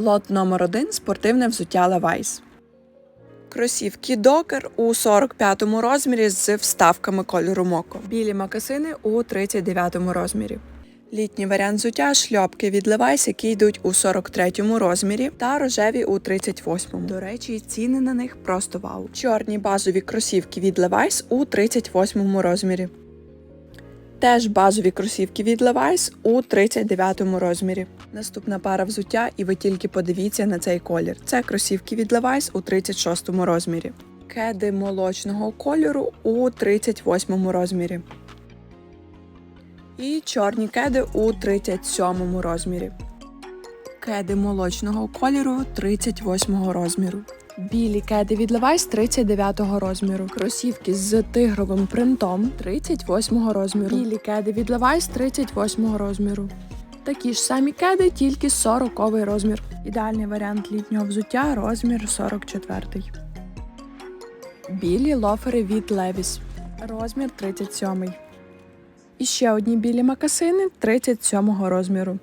Лот номер 1 спортивне взуття Levi's. Кросівки Докер у 45-му розмірі з вставками кольору Моко. Білі макасини у 39-му розмірі. Літній варіант взуття шльопки від Levi's, які йдуть у 43-му розмірі, та рожеві у 38-му. До речі, ціни на них просто вау. Чорні базові кросівки від Levi's у 38 розмірі. Теж базові кросівки від Levi's у 39 розмірі. Наступна пара взуття, і ви тільки подивіться на цей колір. Це кросівки від Levi's у 36 розмірі. Кеди молочного кольору у 38 розмірі. І чорні кеди у 37 розмірі. Кеди молочного кольору 38 розміру. Білі кеди від Levi's 39-го розміру. Кросівки з тигровим принтом 38-го розміру. Білі кеди від Levi's 38-го розміру. Такі ж самі кеди, тільки 40 розмір. Ідеальний варіант літнього взуття розмір 44. Білі лофери від Levi's. Розмір 37. І ще одні білі макасини 37 розміру.